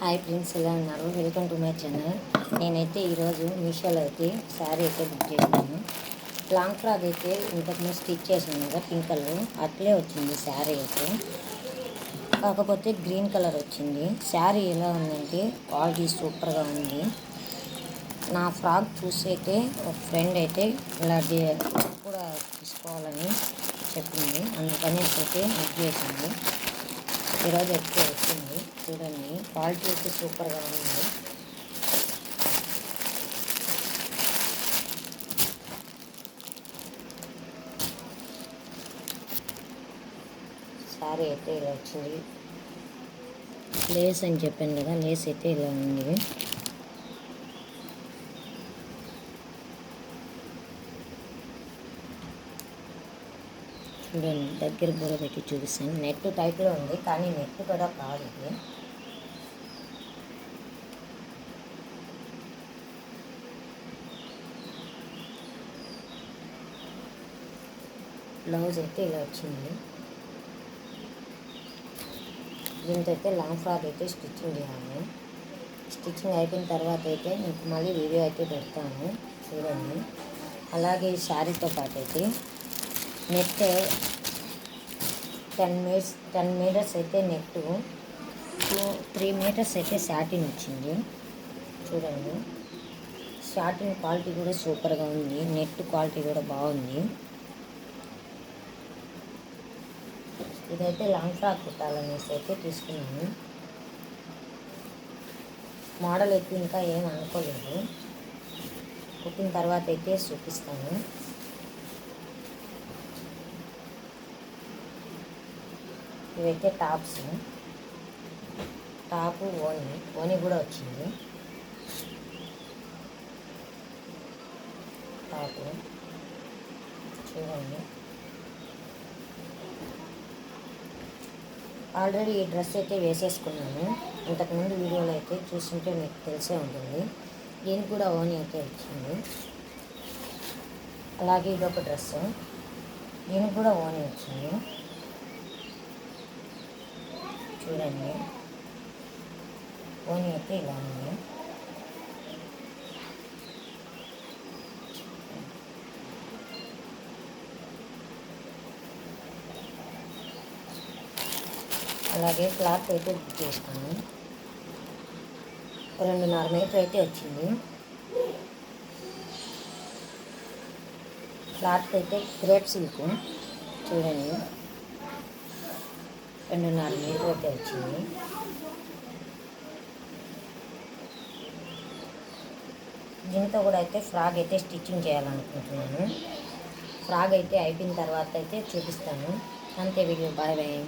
Hi friends ఎలా ఉన్నారు? Welcome to my channel. నేనైతే ఈరోజు మీషోలో అయితే శారీ అయితే బుక్ చేసినాను లాంగ్ ఫ్రాక్ అయితే ఇంతకుముందు స్టిచ్ చేసాను కదా పింక్ కలర్. అట్లే వచ్చింది శారీ అయితే. కాకపోతే గ్రీన్ కలర్ వచ్చింది. శారీ ఎలా ఉందంటే క్వాలిటీ సూపర్గా ఉంది. నా ఫ్రాక్ చూసి అయితే ఒక ఫ్రెండ్ అయితే ఇలా కూడా తీసుకోవాలని చెప్పింది. అందుకని అయితే బుక్ చేసింది ఈరోజు ఎక్కువ వచ్చింది చూడండి క్వాలిటీ అయితే సూపర్గా ఉంది. సారీ అయితే ఇలా వచ్చింది. లేస్ అని చెప్పాను కదా లేస్ అయితే ఇలా ఉంది. నేను దగ్గర బుర్ర పెట్టి చూపిస్తాను నెట్ టైట్లో ఉంది కానీ నెట్ కూడా కాదు ఇది. బ్లౌజ్ అయితే ఇలా వచ్చింది. దీంతో లాంగ్ ఫ్రాక్ అయితే స్టిచ్చింగ్ చేయాలి. స్టిచ్చింగ్ అయిపోయిన తర్వాత అయితే మీకు మళ్ళీ వీడియో అయితే పెడతాను. చూడండి. అలాగే ఈ శారీతో పాటు అయితే net ten meters ten meters అయితే నెట్ టూ త్రీ మీటర్స్ అయితే శాటిన్ వచ్చింది. చూడండి. శాటిన్ క్వాలిటీ కూడా సూపర్గా ఉంది. నెట్ క్వాలిటీ కూడా బాగుంది. ఇదైతే లాంగ్ ఫ్రాక్ కుట్టాలనేసి అయితే తీసుకున్నాను. మోడల్ అయితే ఇంకా ఏం అనుకోలేదు. కుట్టిన తర్వాత అయితే చూపిస్తాను. ఇవైతే టాప్స్. టాపు ఓని ఓని కూడా వచ్చింది. టాపు చూడండి. ఆల్రెడీ ఈ డ్రెస్ అయితే వేసేసుకున్నాను. ఇంతకుముందు వీడియోలో అయితే చూస్తుంటే మీకు తెలిసే ఉంటుంది. దీనికి కూడా ఓని అయితే వచ్చింది. అలాగే ఇదొక డ్రెస్సు డ్రెస్. దీనికి కూడా ఓని వచ్చింది. చూడండి. ఓని అయితే ఇలా ఉంది. అలాగే క్లాత్ అయితే బుక్ చేస్తాను రెండున్నర మీటర్ అయితే వచ్చింది. క్లాత్ అయితే క్రేప్ సిల్క్. చూడండి. రెండున్నర మీటర్ అయితే వచ్చింది దీంతో కూడా అయితే ఫ్రాగ్ అయితే స్టిచ్చింగ్ చేయాలనుకుంటున్నాను ఫ్రాగ్ అయితే అయిపోయిన తర్వాత అయితే చూపిస్తాను అంతే వీడియో బాయ్ బాయ్